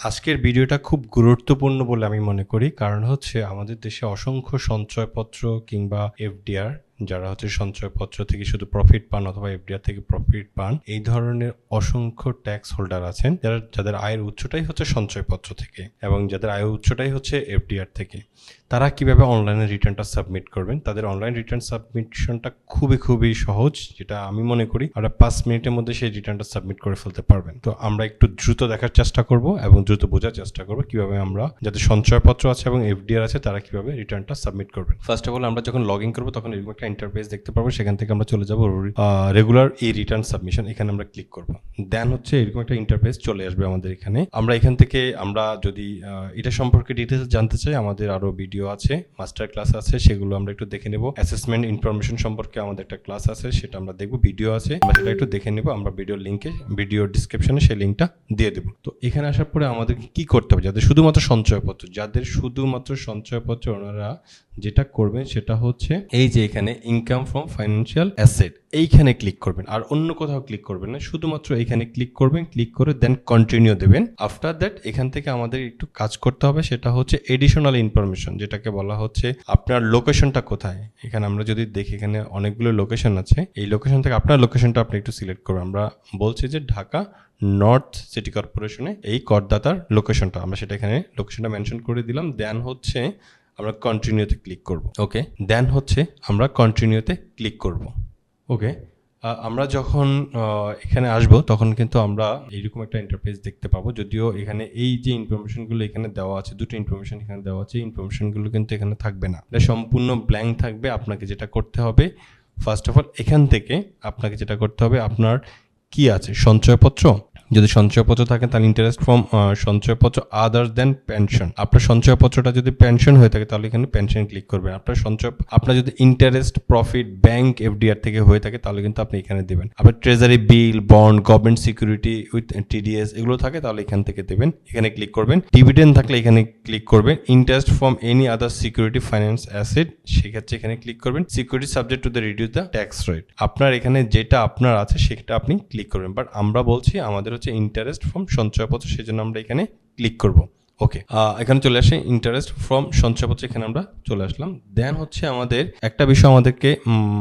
আজকের ভিডিওটা খুব গুরুত্বপূর্ণ বলে আমি মনে করি, কারণ হচ্ছে আমাদের দেশে অসংখ্য সঞ্চয়পত্র কিংবা এফডিআর যারা হচ্ছে সঞ্চয়পত্র থেকে শুধু প্রফিট পান অথবা এফডিআর থেকে প্রফিট পান, এই ধরনের অসংখ্য ট্যাক্স হোল্ডার আছেন যারা, যাদের আয়ের উৎসটাই হচ্ছে সঞ্চয়পত্র থেকে এবং যাদের আয়ের উৎসটাই হচ্ছে এফডিআর থেকে। তারা কীভাবে অনলাইনে রিটার্নটা সাবমিট করবেন? তাদের অনলাইন রিটার্ন সাবমিশনটা খুবই খুবই সহজ, যেটা আমি মনে করি আমরা পাঁচ মিনিটের মধ্যে সেই রিটার্নটা সাবমিট করে ফেলতে পারবেন। তো আমরা একটু দ্রুত দেখার চেষ্টা করব এবং দ্রুত বোঝার চেষ্টা করব কীভাবে আমরা, যাদের সঞ্চয়পত্র আছে এবং এফডিআর আছে, তারা কীভাবে রিটার্নটা সাবমিট করবেন। ফার্স্ট অফ অল আমরা যখন লগ ইন করব, তখন এরকম একটা ইন্টারফেস দেখতে পারব, সেখান থেকে আমরা চলে যাব রেগুলার এই রিটার্ন সাবমিশন এখানে আমরা ক্লিক করব। দেন হচ্ছে এরকম একটা ইন্টারফেস চলে আসবে আমাদের এখানে। আমরা এখান থেকে, আমরা যদি এটা সম্পর্কে ডিটেলস জানতে চাই, আমাদের আরও ভিডিও আছে মাস্টার ক্লাস আছে, সেগুলো আমরা একটু দেখে নেব। অ্যাসেসমেন্ট ইনফরমেশন সম্পর্কে আমাদের একটা ক্লাস আছে, সেটা আমরা দেখব ভিডিও আছে। আমরা সেটা একটু দেখে নেব, আমরা ভিডিও লিঙ্কে ভিডিও ডিসক্রিপশনে সেই লিঙ্কটা দিয়ে দেবো। তো এখানে আসার পরে আমাদের কি করতে হবে? যাদের শুধুমাত্র সঞ্চয়পত্র, যাদের শুধুমাত্র সঞ্চয়পত্র ওনারা যেটা করবেন সেটা হচ্ছে এই যে এখানে ইনকাম ফ্রম ফাইন্যান্সিয়াল অ্যাসেট এইখানে ক্লিক করবেন। আর অন্য কোথাও ক্লিক করবেন না, শুধুমাত্র এখানে ক্লিক করবেন ক্লিক করে দেন কন্টিনিউ দেবেন। আফটার দ্যাট এখান থেকে আমাদের একটু কাজ করতে হবে, সেটা হচ্ছে এডিশনাল ইনফরমেশন যেটাকে বলা হচ্ছে আপনার লোকেশনটা কোথায়। এখানে আমরা যদি দেখি, এখানে অনেকগুলো লোকেশন আছে। এই লোকেশন থেকে আপনার লোকেশনটা আপনি একটু সিলেক্ট করবেন আমরা বলছি যে ঢাকা নর্থ সিটি কর্পোরেশনে এই করদাতার লোকেশনটা আমরা সেটা এখানে লোকেশনটা মেনশন করে দিলাম। দেন হচ্ছে আমরা কন্টিনিউতে ক্লিক করব। ওকে দেন হচ্ছে আমরা কন্টিনিউতে ক্লিক করব। ওকে আমরা যখন এখানে আসব তখন কিন্তু আমরা এইরকম একটা ইন্টারফেস দেখতে পাবো। যদিও এখানে এই যে ইনফরমেশনগুলো এখানে দেওয়া আছে দুটো ইনফরমেশন এখানে দেওয়া আছে ইনফরমেশনগুলো কিন্তু এখানে থাকবে না। এটা সম্পূর্ণ ব্ল্যাঙ্ক থাকবে আপনাকে যেটা করতে হবে ফার্স্ট অফ অল এখান থেকে আপনাকে যেটা করতে হবে আপনার কি আছে? সঞ্চয়পত্র? যদি সঞ্চয়পত্র থাকে, তাহলে ইন্টারেস্ট ফ্রম সঞ্চয়পত্র আদার দেন পেনশন আপনার সঞ্চয়পত্রটা যদি পেনশন হয়ে থাকে, তাহলে এখানে পেনশন ক্লিক করবেন। আপনার সঞ্চয়, আপনার যদি ইন্টারেস্ট প্রফিট ব্যাংক এফডিআর থেকে হয়ে থাকে, তাহলে কিন্তু আপনি এখানে দেবেন। আপনার treasury bill bond government security with TDS এগুলো থাকে, তাহলে এখান থেকে দেবেন। এখানে ক্লিক করবেন। ডিভিডেন্ড থাকলে এখানে ক্লিক করবেন। Interest from any other security finance asset সেক্ষেত্রে এখানে ক্লিক করবেন। Security subject to the reduce the tax rate আপনার এখানে যেটা আপনার আছে, সেটা আপনি ক্লিক করবেন। বাট আমরা বলছি, আমাদের হচ্ছে ইন্টারেস্ট ফ্রম সঞ্চয়পত্র সেই জন্য আমরা এখানে ক্লিক করব। ওকে এখানে চলে আসে ইন্টারেস্ট ফ্রম সঞ্চয়পত্র এখানে আমরা চলে আসলাম। দেন হচ্ছে আমাদের একটা বিষয় আমাদেরকে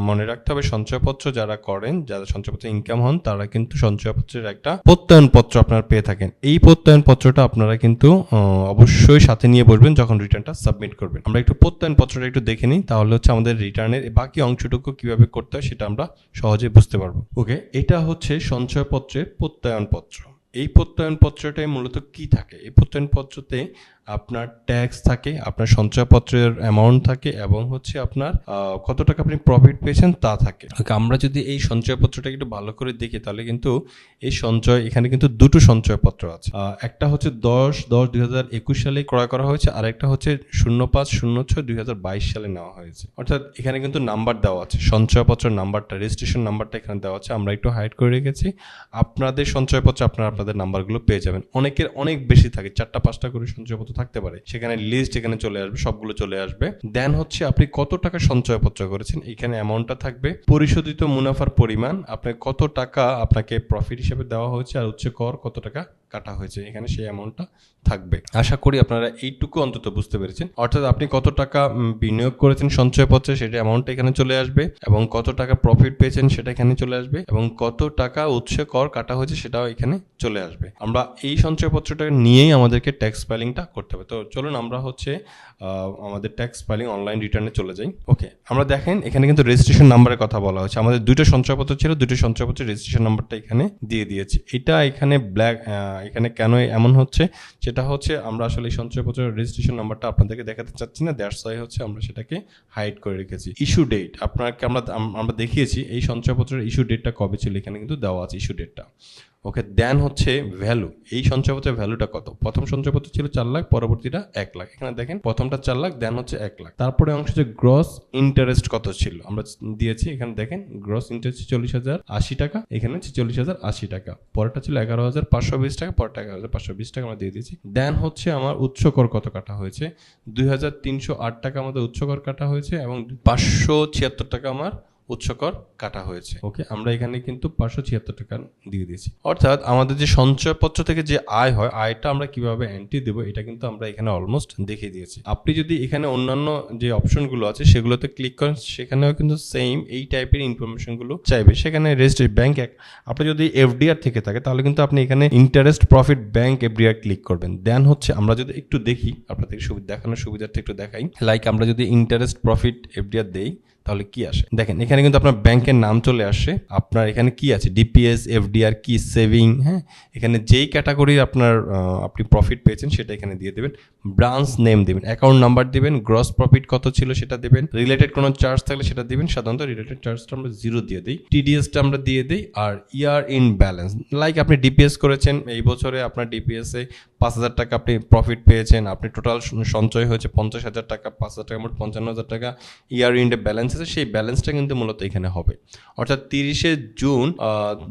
মনে রাখতে হবে সঞ্চয়পত্র যারা করেন, যারা সঞ্চয়পত্র ইনকাম হন, তারা কিন্তু সঞ্চয়পত্রের একটা প্রত্যয়নপত্র আপনারা পেয়ে থাকেন। এই প্রত্যয়নপত্রটা আপনারা কিন্তু অবশ্যই সাথে নিয়ে বসবেন যখন রিটার্নটা সাবমিট করবেন। আমরা একটু প্রত্যয়নপত্রটা একটু দেখে নিই, তাহলে হচ্ছে আমাদের রিটার্নের বাকি অংশটুকু কীভাবে করতে হয় সেটা আমরা সহজে বুঝতে পারব। ওকে এটা হচ্ছে সঞ্চয়পত্রের প্রত্যয়নপত্র এই প্রত্যয়ন প্রত্যয়নপত্রটায় মূলত কি থাকে? এই প্রত্যয়নপত্রতে আপনার ট্যাক্স থাকে, আপনার সঞ্চয়পত্রের অ্যামাউন্ট থাকে এবং হচ্ছে আপনার কত টাকা আপনি প্রফিট পেয়েছেন তা থাকে। আমরা যদি এই সঞ্চয়পত্রটা একটু ভালো করে দেখি, তাহলে কিন্তু এই সঞ্চয়, এখানে কিন্তু দুটো সঞ্চয়পত্র আছে। একটা হচ্ছে দশ দশ দুই হাজার একুশ সালে ক্রয় করা হয়েছে, আর একটা হচ্ছে শূন্য পাঁচ শূন্য ছয় দুই হাজার বাইশ সালে নেওয়া হয়েছে। অর্থাৎ এখানে কিন্তু নাম্বার দেওয়া আছে, সঞ্চয়পত্রের নাম্বারটা রেজিস্ট্রেশন নাম্বারটা এখানে দেওয়া আছে, আমরা একটু হাইড করে রেখেছি। আপনাদের সঞ্চয়পত্র আপনারা আপনাদের নাম্বারগুলো পেয়ে যাবেন। অনেকের অনেক বেশি থাকে, চারটা, পাঁচটা করে সঞ্চয়পত্র থাকতে পারে। সেখানে লিস্ট এখানে চলে আসবে, সবগুলো চলে আসবে। দেন হচ্ছে আপনি কত টাকা সঞ্চয় সঞ্চয়পত্র করেছেন, এখানে অ্যামাউন্টটা থাকবে। পরিশোধিত মুনাফার পরিমাণ, আপনার কত টাকা আপনাকে প্রফিট হিসেবে দেওয়া হয়েছে আর হচ্ছে কর কত টাকা? কাটা হয়েছে, এখানে সেই অ্যামাউন্টটা থাকবে। আশা করি আপনারা এইটুকু অন্তত বুঝতে পেরেছেন। অর্থাৎ আপনি কত টাকা বিনিয়োগ করেছেন সঞ্চয়পত্রে, সেটা অ্যামাউন্ট এখানে চলে আসবে, এবং কত টাকা প্রফিট পেয়েছেন, সেটা এখানে চলে আসবে, এবং কত টাকা উৎসে কর কাটা হয়েছে, সেটাও এখানে চলে আসবে। আমরা এই সঞ্চয়পত্রটা নিয়েই আমাদেরকে ট্যাক্স ফাইলিংটা করতে হবে। তো চলুন আমরা হচ্ছে আমাদের ট্যাক্স ফাইলিং অনলাইন রিটার্নে চলে যাই। ওকে আমরা দেখেন, এখানে কিন্তু রেজিস্ট্রেশন নাম্বারের কথা বলা হয়েছে। আমাদের দুটো সঞ্চয়পত্র ছিল দুটো সঞ্চয়পত্রের রেজিস্ট্রেশন নাম্বারটা এখানে দিয়ে দিয়েছি। এটা এখানে ব্ল্যাক এখানে কেন এমন হচ্ছে? সেটা হচ্ছে আমরা আসলে সঞ্চয়পত্রের রেজিস্ট্রেশন নাম্বারটা আপনাদেরকে দেখাতে চাচ্ছি না। দ্যাটস ওয়াই হচ্ছে আমরা সেটাকে হাইড করে রেখেছি। ইস্যু ডেট আপনাকে আমরা আমরা দেখিয়েছি এই সঞ্চয়পত্রের ইস্যু ডেটটা কবে ছিল? এখানে কিন্তু দেওয়া আছে ইস্যু ডেটটা ওকে দেন হচ্ছে ভ্যালু এই সঞ্চয়পত্রের ভ্যালুটা কত? প্রথম সঞ্চয়পত্র ছিল চার লাখ, পরবর্তীটা এক লাখ। এখানে দেখেন, প্রথমটা চার লাখ দেন হচ্ছে এক লাখ। তারপরে অংশ যে গ্রস ইন্টারেস্ট কত ছিল? আমরা দিয়েছি, এখানে দেখেন গ্রস ইন্টারেস্ট চল্লিশ হাজার আশি টাকা, এখানে হচ্ছে চল্লিশ হাজার আশি টাকা। পরেরটা ছিল এগারো হাজার পাঁচশো বিশ টাকা, পরেরটা এগারো হাজার পাঁচশো বিশ টাকা আমরা দিয়ে দিয়েছি। দেন হচ্ছে আমার উচ্চ কর কত কাটা হয়েছে? দুই হাজার তিনশো আট টাকা আমাদের উচ্চ কর কাটা হয়েছে এবং পাঁচশো ছিয়াত্তর টাকা আমার উৎসকর কাটা হয়েছে। ওকে আমরা এখানে কিন্তু পাঁচশো ছিয়াত্তর টাকা দিয়ে দিয়েছি। অর্থাৎ আমাদের যে সঞ্চয়পত্র থেকে যে আয় হয় আয়টা আমরা কীভাবে এন্ট্রি দেবো এটা কিন্তু আমরা এখানে অলমোস্ট দেখিয়ে দিয়েছি। আপনি যদি এখানে অন্যান্য যে অপশনগুলো আছে সেগুলোতে ক্লিক করেন সেখানেও কিন্তু সেম এই টাইপের ইনফরমেশনগুলো চাইবে। সেখানে রেজিস্ট্রি ব্যাংক আপনি যদি এফডিআর থেকে থাকে তাহলে কিন্তু আপনি এখানে interest profit bank FDR click করবেন। দেন হচ্ছে আমরা যদি একটু দেখি আপনাদের সুবিধা দেখানোর সুবিধার্থে একটু দেখাই। লাইক আমরা যদি ইন্টারেস্ট প্রফিট এফডিআর দেই তাহলে কি আসে? দেখেন, এখানে কিন্তু আপনার ব্যাংকের নাম চলে আসে। আপনার এখানে কি আছে? ডিপিএস এফডিআর কি সেভিং হ্যাঁ? এখানে যেই ক্যাটাগরির আপনার আপনি প্রফিট পেয়েছেন সেটা এখানে দিয়ে দেবেন। ব্রাঞ্চ নেম দেবেন অ্যাকাউন্ট নাম্বার দিবেন গ্রস প্রফিট কত ছিল সেটা দেবেন রিলেটেড কোনো চার্জ থাকলে সেটা দেবেন, সাধারণত রিলেটেড চার্জটা আমরা জিরো দিয়ে দিই টিডিএসটা আমরা দিয়ে দিই আর ইয়ার ইন ব্যালেন্স লাইক আপনি ডিপিএস করেছেন, এই বছরে আপনার ডিপিএস পাঁচ হাজার টাকা আপনি প্রফিট পেয়েছেন, আপনি টোটাল সঞ্চয় হয়েছে পঞ্চাশ হাজার টাকা, পাঁচ হাজার টাকা মোট পঞ্চান্ন হাজার টাকা ইয়ার ইন্ডে ব্যালেন্স আছে, সেই ব্যালেন্সটা কিন্তু মূলত এখানে হবে। অর্থাৎ তিরিশে জুন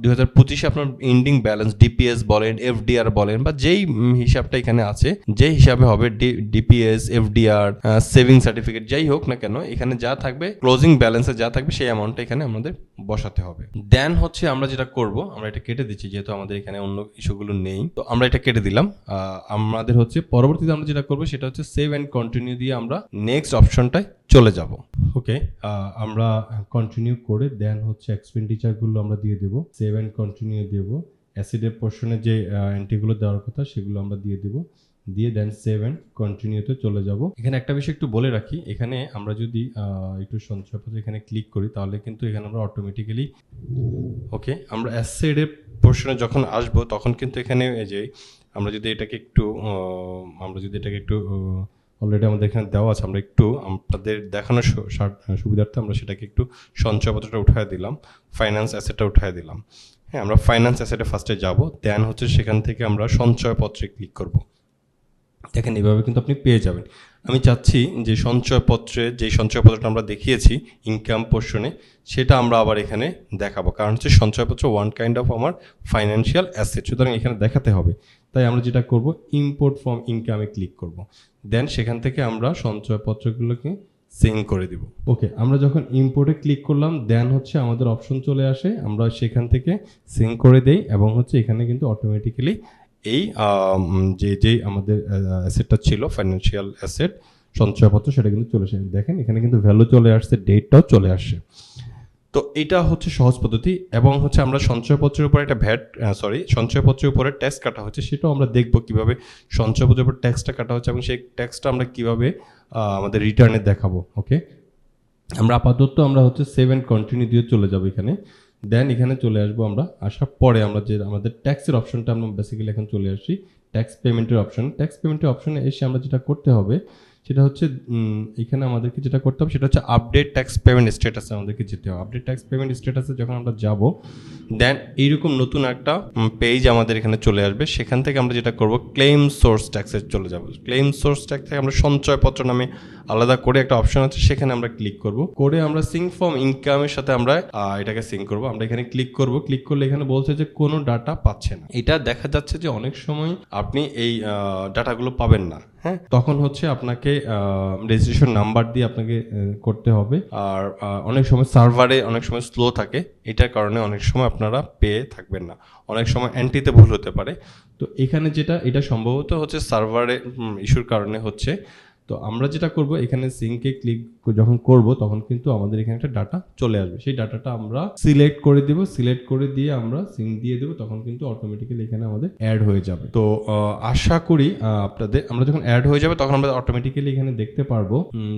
দু হাজার পঁচিশে আপনার ইন্ডিং ব্যালেন্স ডিপিএস বলেন এফডিআর বলেন বা যেই হিসাবটা এখানে আছে যে হিসাবে হবে ডিপিএস এফডিআর সেভিং সার্টিফিকেট যাই হোক না কেন, এখানে যা থাকবে ক্লোজিং ব্যালেন্সে যা থাকবে, সেই অ্যামাউন্টটা এখানে আমাদের বসাতে হবে। দেন হচ্ছে আমরা যেটা করব, আমরা এটা কেটে দিচ্ছি, যেহেতু আমাদের এখানে অন্য ইস্যুগুলো নেই। তো আমরা এটা কেটে দিলাম। আমাদের হচ্ছে পরবর্তীতে আমরা যেটা করব, সেটা হচ্ছে সেভ অ্যান্ড কন্টিনিউ দিয়ে আমরা নেক্সট অপশনটায় চলে যাব। ওকে আমরা কন্টিনিউ করে দেন হচ্ছে এক্সপেন্ডিচারগুলো আমরা দিয়ে দেবো। সেভ অ্যান্ড কন্টিনিউ দেবো। অ্যাসিডের পোর্শনে যে এন্ট্রিগুলো দেওয়ার কথা, সেগুলো আমরা দিয়ে দেবো। দিয়ে দেন সেভ অ্যান্ড কন্টিনিউতে চলে যাব। এখানে একটা বিষয় একটু বলে রাখি, এখানে আমরা যদি একটু সঞ্চয়পত্র এখানে ক্লিক করি, তাহলে কিন্তু এখানে আমরা অটোমেটিক্যালি ওকে আমরা অ্যাসেডের পোর্শনে যখন আসব, তখন কিন্তু এখানে যে, আমরা যদি এটাকে একটু আমরা যদি এটাকে একটু অলরেডি আমাদের এখানে দেওয়া আছে, আমরা একটু আপনাদের দেখানোর সুবিধার্থে আমরা সেটাকে একটু সঞ্চয়পত্রটা উঠায় দিলাম ফাইন্যান্স অ্যাসেটটা উঠায় দিলাম। হ্যাঁ আমরা ফাইন্যান্স অ্যাসেটে ফার্স্টে যাব দেন হচ্ছে সেখান থেকে আমরা সঞ্চয়পত্রে ক্লিক করব। দেখেন এইভাবে কিন্তু আপনি পেয়ে যাবেন। আমি চাচ্ছি যে সঞ্চয়পত্রে, যে সঞ্চয়পত্রটা আমরা দেখিয়েছি ইনকাম পোর্শনে সেটা আমরা আবার এখানে দেখাবো। কারণ হচ্ছে সঞ্চয়পত্র ওয়ান কাইন্ড অফ আমার ফাইন্যান্সিয়াল অ্যাসেট সুতরাং এখানে দেখাতে হবে। তাই আমরা যেটা করব ইম্পোর্ট ফ্রম ইনকামে ক্লিক করব। দেন সেখান থেকে আমরা সঞ্চয়পত্রগুলোকে সেন্ড করে দিব। ওকে আমরা যখন ইম্পোর্টে ক্লিক করলাম দেন হচ্ছে আমাদের অপশন চলে আসে। আমরা সেখান থেকে সেন্ড করে দেই এবং হচ্ছে এখানে কিন্তু অটোমেটিক্যালি এই যে যে আমাদের অ্যাসেটটা ছিল ফাইন্যান্সিয়াল অ্যাসেট সঞ্চয়পত্র, সেটা কিন্তু চলে আসে। দেখেন, এখানে কিন্তু ভ্যালু চলে আসছে ডেটটাও চলে আসছে তো এটা হচ্ছে সহজ পদ্ধতি এবং হচ্ছে আমরা সঞ্চয়পত্রের উপরে একটা ভ্যাট সরি সঞ্চয়পত্রের উপরে ট্যাক্স কাটা হচ্ছে, সেটাও আমরা দেখব কীভাবে সঞ্চয়পত্রের উপর ট্যাক্সটা কাটা হচ্ছে এবং সেই ট্যাক্সটা আমরা কীভাবে আমাদের রিটার্নে দেখাবো ওকে আমরা আপাতত আমরা হচ্ছে সেভ অ্যান্ড কন্টিনিউ দিয়ে চলে যাব এখানে। দেন এখানে চলে আসব আমরা। আসার পরে আমরা যে আমাদের ট্যাক্সের অপশনটা আমরা বেসিক্যালি এখন চলে আসি। ট্যাক্স পেমেন্টের অপশন ট্যাক্স পেমেন্টের অপশনে এসে আমরা যেটা করতে হবে সেটা হচ্ছে এখানে আমাদেরকে যেটা করতে হবে, সেটা হচ্ছে আপডেট ট্যাক্স পেমেন্ট স্ট্যাটাসে আমাদেরকে যেতে হবে। আপডেট ট্যাক্স পেমেন্ট স্ট্যাটাসে যখন আমরা যাব দেন এইরকম নতুন একটা পেজ আমাদের এখানে চলে আসবে। সেখান থেকে আমরা যেটা করব ক্লেম সোর্স ট্যাক্সে চলে যাব। ক্লেম সোর্স ট্যাক্স থেকে আমরা সঞ্চয়পত্র নামে আলাদা করে একটা অপশন আছে, সেখানে আমরা ক্লিক করব। করে আমরা সিং ফর্ম ইনকামের সাথে আমরা এটাকে সিং করব। আমরা এখানে ক্লিক করব। ক্লিক করলে এখানে বলছে যে কোনো ডাটা পাচ্ছে না। এটা দেখা যাচ্ছে যে অনেক সময় আপনি এই ডাটাগুলো পাবেন না। হ্যাঁ? তখন হচ্ছে আপনাকে রেজিস্ট্রেশন নাম্বার দিয়ে আপনাকে করতে হবে। আর অনেক সময় সার্ভারে অনেক সময় স্লো থাকে। এটার কারণে অনেক সময় আপনারা পেয়ে থাকবেন না। অনেক সময় অ্যান্টিতে ভুল হতে পারে। তো এখানে যেটা, এটা সম্ভবত হচ্ছে সার্ভারে ইস্যুর কারণে হচ্ছে তো আমরা যেটা করব, এখানে সিঙ্কে ক্লিক যখন করব, তখন কিন্তু আমাদের এখানে একটা ডাটা চলে আসবে। সেই ডাটাটা আমরা সিলেক্ট করে দিব সিলেক্ট করে দিয়ে আমরা সিঙ্ক দিয়ে দেবো, তখন কিন্তু অটোমেটিক্যালি এখানে আমাদের অ্যাড হয়ে যাবে। তো আশা করি আপনাদের, আমরা যখন অ্যাড হয়ে যাবে, তখন আমরা অটোমেটিক্যালি এখানে দেখতে পারব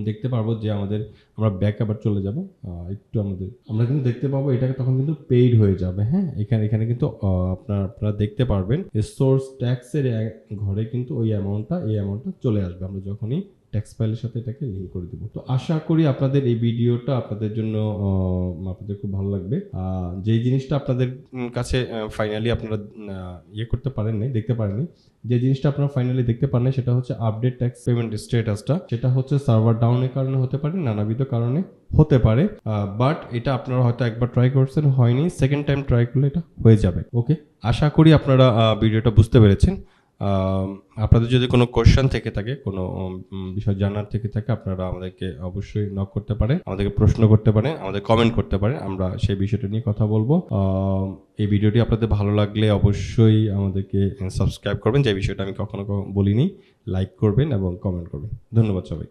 দেখতে পারব যে আমাদের, আমরা ব্যাক আবার চলে যাব। একটু আমাদের, আমরা কিন্তু দেখতে পাবো, এটাকে তখন কিন্তু পেইড হয়ে যাবে হ্যাঁ? এখানে এখানে কিন্তু আপনার, আপনারা দেখতে পারবেন। সোর্স ট্যাক্সের ঘরে কিন্তু ওই অ্যামাউন্টটা এই অ্যামাউন্টটা চলে আসবে। আমরা যখনই ট্যাক্স ফাইলের সাথে এটাকে লিঙ্ক করে দেবো। তো আশা করি আপনাদের এই ভিডিওটা আপনাদের জন্য আপনাদের খুব ভালো লাগবে। যেই জিনিসটা আপনাদের কাছে ফাইনালি আপনারা ইয়ে করতে পারেননি দেখতে পারেননি যে জিনিসটা আপনারা ফাইনালি দেখতে পারেন সেটা হচ্ছে আপডেট ট্যাক্স পেমেন্ট স্ট্যাটাসটা সেটা হচ্ছে সার্ভার ডাউনের কারণে হতে পারে, নানাবিধ কারণে হতে পারে বাট এটা আপনারা হয়তো একবার ট্রাই করছেন, হয়নি সেকেন্ড টাইম ট্রাই করলে এটা হয়ে যাবে ওকে আশা করি আপনারা ভিডিওটা বুঝতে পেরেছেন। আপনাদের যদি কোনো কোশ্চেন থেকে থাকে, কোনো বিষয় জানার থেকে থাকে, আপনারা আমাদেরকে অবশ্যই নক করতে পারে আমাদেরকে প্রশ্ন করতে পারে আমাদের কমেন্ট করতে পারে আমরা সেই বিষয়টা নিয়ে কথা বলব। এই ভিডিওটি আপনাদের ভালো লাগলে অবশ্যই আমাদেরকে সাবস্ক্রাইব করবেন, যে বিষয়টা আমি কখনো বলিনি লাইক করবেন এবং কমেন্ট করবেন। ধন্যবাদ সবাই